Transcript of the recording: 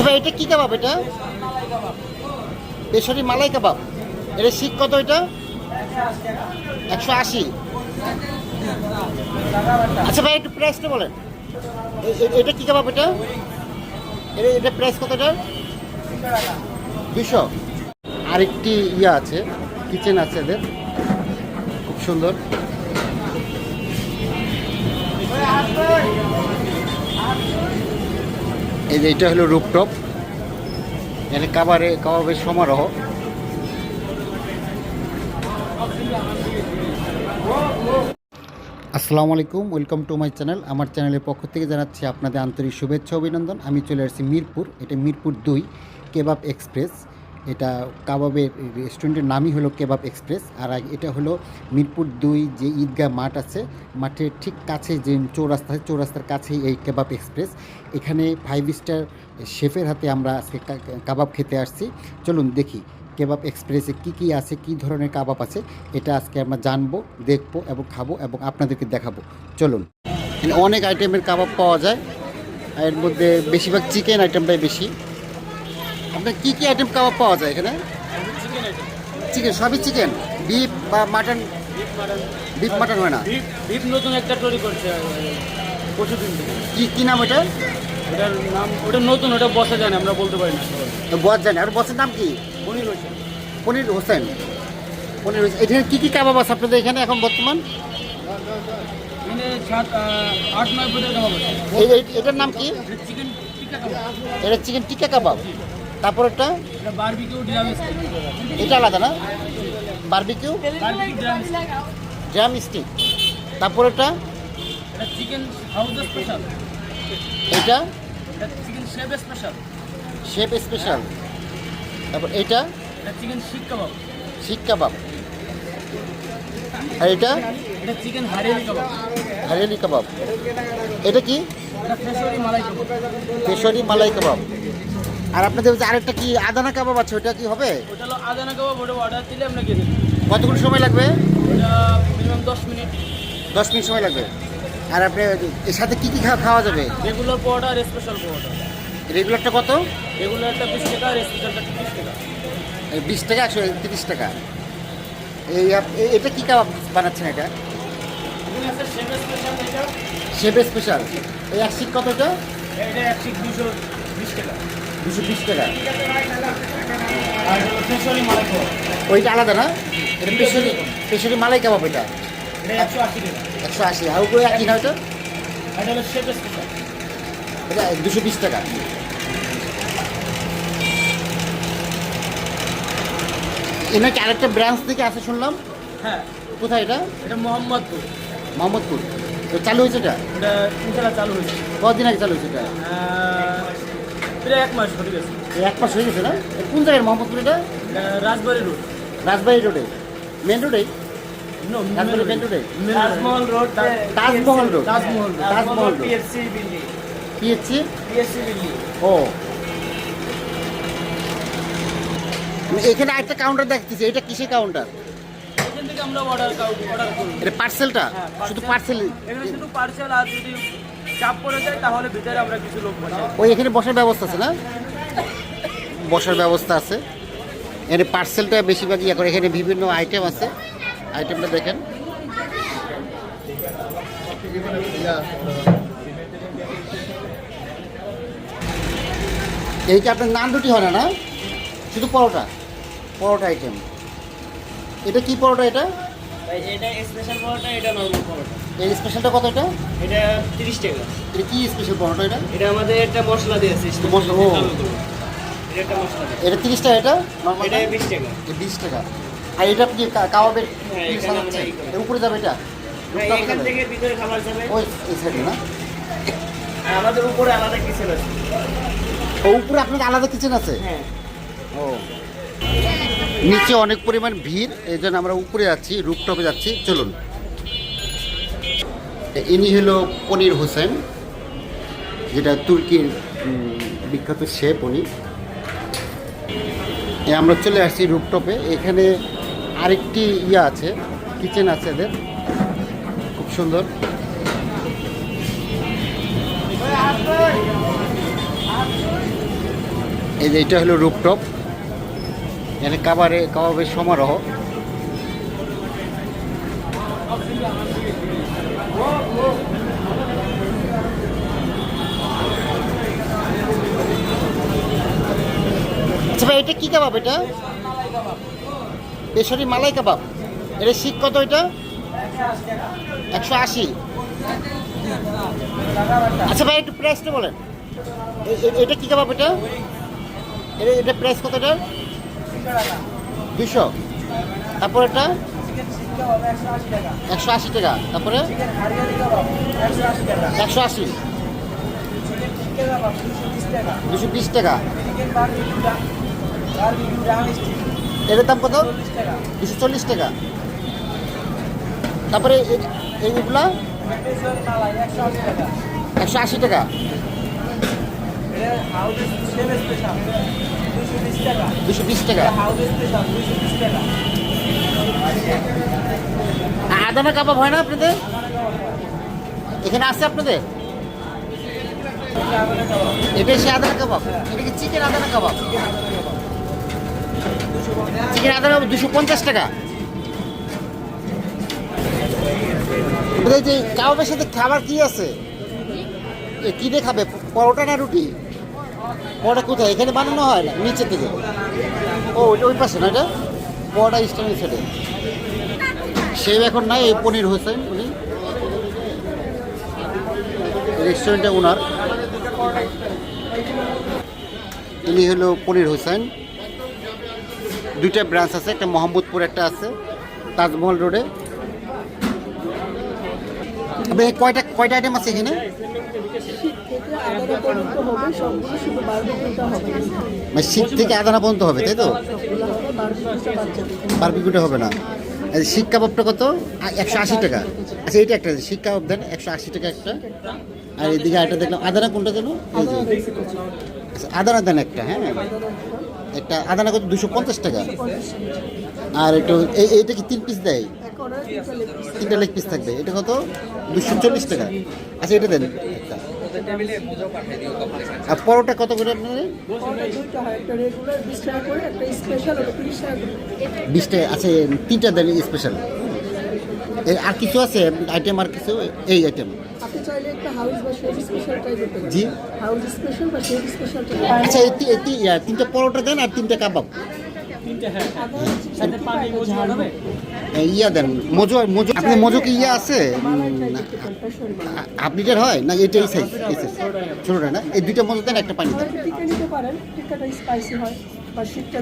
আচ্ছা ভাই এটা কি কাবাব এটা? পেশরি মালাই কাবাব। এটা শিখ কত এটা? একশো আশি। আচ্ছা ভাই, একটু প্রাইসটা বলেন। এটা কি কাবাব এটা? এটা- এটা প্রাইস কত এটা? দুশো আরেকটি ইয়ে আছে কিচেন আছে এদের। খুব সুন্দর। এই যে এটা হলো রুপটপ। এখানে কাবারে, কাবাবের সমারোহ। আসসালামু আলাইকুম, ওয়েলকাম টু মাই চ্যানেল। আমার চ্যানেলের পক্ষ থেকে জানাচ্ছি আপনাদের আন্তরিক শুভেচ্ছা অভিনন্দন। আমি চলে আসছি মিরপুর, এটা মিরপুর দুই, কেবাব এক্সপ্রেস। এটা কাবাবের রেস্টুরেন্টের নামই হলো কেবাব এক্সপ্রেস। আর এটা হলো মিরপুর দুই যে ঈদগাহ মাঠ আছে, মাঠের ঠিক কাছে যে চৌরাস্তা আছে, চৌরাস্তার কাছেই এই কেবাব এক্সপ্রেস। এখানে ফাইভ স্টার শেফের হাতে আমরা আজকে কাবাব খেতে আসছি। চলুন দেখি কেবাব এক্সপ্রেসে কি কি আছে, কি ধরনের কাবাব আছে, এটা আজকে আমরা জানব, দেখব এবং খাব এবং আপনাদেরকে দেখাবো। চলুন। অনেক আইটেমের কাবাব পাওয়া যায়। এর মধ্যে বেশিরভাগ চিকেন আইটেমটাই বেশি। আপনার কি কি আইটেম কাবাব পাওয়া যায় এখানে? চিকেন সবই চিকেন বিফ বা মাটন বিফ মাটন হয় না? বিপ নতুন একটা তৈরি করছে পরশু দিন থেকে। কি কি নাম ওটা? ওটার নাম ওটা নতুন ওটা বসা যায় না আমরা বলতে পারি না। বস জানি। আর বসের নাম কি? পনির হয়েছে পনির হোসেন। পনির হোসেন। এখানে কি কি কাবাব আছে আপনাদের এখানে এখন বর্তমান? এটার নাম কি? চিকেন এটা চিকেন টিক্কা কাবাব? তারপর একটা এটা আলাদা না? বারবিকিউ? জ্যাম স্টিক তারপর একটা এটা চিকেন স্পেশাল। তারপর এটা শিক কাবাব আর এটা হারিয়ালি কাবাব। এটা কি? কেশরি মালাই কাবাব। আর আপনাদের আরেকটা কি আদানা কাবাব আছে? ওটা কি হবে? ওটা হলো আদানা কাবাব ওটা অর্ডার দিলে আমরা গিয়ে কতক্ষণ সময় লাগবে? ওটা মিনিমাম দশ মিনিট। দশ মিনিট সময় লাগবে। আর আপনি এর সাথে কি কি খাওয়া যাবে? রেগুলার পাউডার স্পেশাল পাউডার রেগুলারটা কত? রেগুলারটা বিশ টাকা আর স্পেশালটা তিরিশ টাকা। এই বিশ টাকা একশো তিরিশ টাকা। এই এটা কী কাবাব বানাচ্ছেন এটা? শেভ স্পেশাল এই এক শিক কত এটা? এটা একশো দুশো। দুশো বিশ টাকা। ওইটা আলাদা না? এটা পেশরি। পেশরি মালাই কাবাব এটা? এটা একশো আশি আর ওগুলো একই না আর এটা দুশো বিশ টাকা। এনাকে আরেকটা ব্রাঞ্চ থেকে আসে শুনলাম। হ্যাঁ। কোথায় এটা? এটা মোহাম্মদপুর। মোহাম্মদপুর। তো চালু হয়েছে এটা? এটা ইনশাল্লাহ চালু হয়েছে। কদিন আগে চালু হয়েছে এটা? এক মাস হয়ে গেছে। এক মাস হয়ে গেছে না? কোন জায়গায় মোহাম্মদপুর এটা? এটা রাজবাড়ি রোড। রাজবাড়ি রোডে। মেন রোডে? রাজবাড়ি মেন রোডে? Taj Mahal road Taj Mahal road. Taj Mahal Taj Mahal road. PSC building PSC PSC building ও। এখানে একটা কাউন্টার দেখতেছি। এটা কিসের কাউন্টার এখান থেকে আমরা অর্ডার অর্ডার করব এটা পার্সেলটা হ্যাঁ, শুধু পার্সেল শুধু পার্সেল আর যদি চাপ পড়ে যায়, তাহলে ভিতরে আমরা কিছু লোক বসাই ওই এখানে বসার ব্যবস্থা আছে না? বসার ব্যবস্থা আছে। এখানে পার্সেলটা বেশিরভাগ ইয়ে করে, এখানে বিভিন্ন আইটেম আছে। আইটেমটা দেখেন। এই কি আপনার নান রুটি হয় না না? শুধু পরোটা? পরোটা আইটেম এটা কি পরোটা এটা? এটা স্পেশাল পরোটা এটা নর্মাল পরোটা। এই স্পেশালটা কত এটা? এটা তিরিশ টাকা। এটা কি স্পেশাল পরোটা এটা? এটা আমাদের একটা মশলা দিয়েছে মশলা, ও। এটা একটা মশলা এটা তিরিশ টাকা এটা? নর্মাল এটা বিশ টাকা। বিশ টাকা। আর এটা কি কাবাবের হ্যাঁ, কি সাজাচ্ছে? উপরে যাবে এটা? এখান থেকে ভিতরে খাবার যাবে। ওই এই সাইডে না? আমাদের উপরে আলাদা কিচেন আছে। ও উপরে আপনাদের আলাদা কিচেন আছে? হ্যাঁ। ও। নিচে অনেক পরিমাণ ভিড়, এই জন্য আমরা উপরে যাচ্ছি রুপটপে যাচ্ছি। চলুন। ইনি হলো পনির হোসেন, যেটা তুর্কির বিখ্যাত উনি। এ, আমরা চলে আসছি রুপটপে এখানে আরেকটি ইয়ে আছে, কিচেন আছে এদের। খুব সুন্দর। এই যে, এটা হলো রূপটপ এখানে কাবারে, কাবাবের সমারোহ। আচ্ছা ভাই, এটা কি কাবাব এটা? পেশরি মালাই কাবাব। এটা শিখ কত এটা? একশো আশি। আচ্ছা ভাই, একটু প্রাইসটা বলেন। এটা কি কাবাব এটা? এটা প্রাইস কত এটা দুশো তারপর এটা একশো আশি টাকা। তারপরে? একশো আশি। দুশো বিশ টাকা। এটার দাম কত? দুশো চল্লিশ টাকা। তারপরে এইগুলা? একশো আশি টাকা। দুশো বিশ টাকা। আদানা কাবাব হয় না আপনাদের? এখানে আছে আপনাদের? এটা সে আদানা কাবাব। এটা কি চিকেন আদানা কাবাব? চিকেন আদানা কাবাব দুশো পঞ্চাশ টাকা। যে কাবাবের সাথে খাবার কি আছে? কি দিয়ে খাবে? পরোটা না রুটি? পরোটা কোথায়? এখানে বানানো হয় না? নিচে থেকে? ও, ওই পাশে না এটা? পরোটা স্ট্যান্ডের সাইডে। সে এখন নাই, এই পনির হোসেন উনি। রেস্টুরেন্টে ওনার ইনি হলো পনির হোসেন। দুইটা ব্রাঞ্চ আছে, একটা মোহাম্মদপুর, একটা আছে, তাজমহল রোডে। কয়টা কয়টা আইটেম আছে এখানে? মানে শীত থেকে আদানা পর্যন্ত হবে তাই তো? বারবিকিউটা হবে না। এই শিক কাবাবটা কত? একশো আশি টাকা। আচ্ছা এইটা একটা শিক কাবাব দেন একশো আশি টাকা একটা। আর এদিকে একটা দেখলাম আদানা কোনটা যে। আচ্ছা, আদানা দেন একটা হ্যাঁ। একটা আদানা কত? দুশো পঞ্চাশ টাকা। আর একটু এই এইটা কি তিন পিস দেয়? তিনটা লেগ পিস থাকবে। এটা কত? দুশো চল্লিশ টাকা। আচ্ছা এটা দেন একটা। আর পরোটা কত করে বিশ টাকা। আছে তিনটা দেন স্পেশাল আর কিছু আছে? আইটেম আর কিছু? এই আইটেম চাইলে একটা হাউস বা শেফ স্পেশাল ট্রাই করতে পারেন জি। হাউস স্পেশাল বা শেফ স্পেশাল আচ্ছা এই তি- এই তি- ইয়া, তিনটা পরোটা দেন আর তিনটা কাবাব। এই ইয়া দেন মজু মজু আপনি মজু কি ইয়া আছে? মালাই ট্রাই করতে পারেন পেশরি মালাই আ- আপনিটার হয় না এটাই সাইজ এই সাইজ ছোটোটা না? এই দুইটা মজু দেন একটা পানি দেন। টিকা নিতে পারেন টিকাটা স্পাইসি হয় বা শীতটা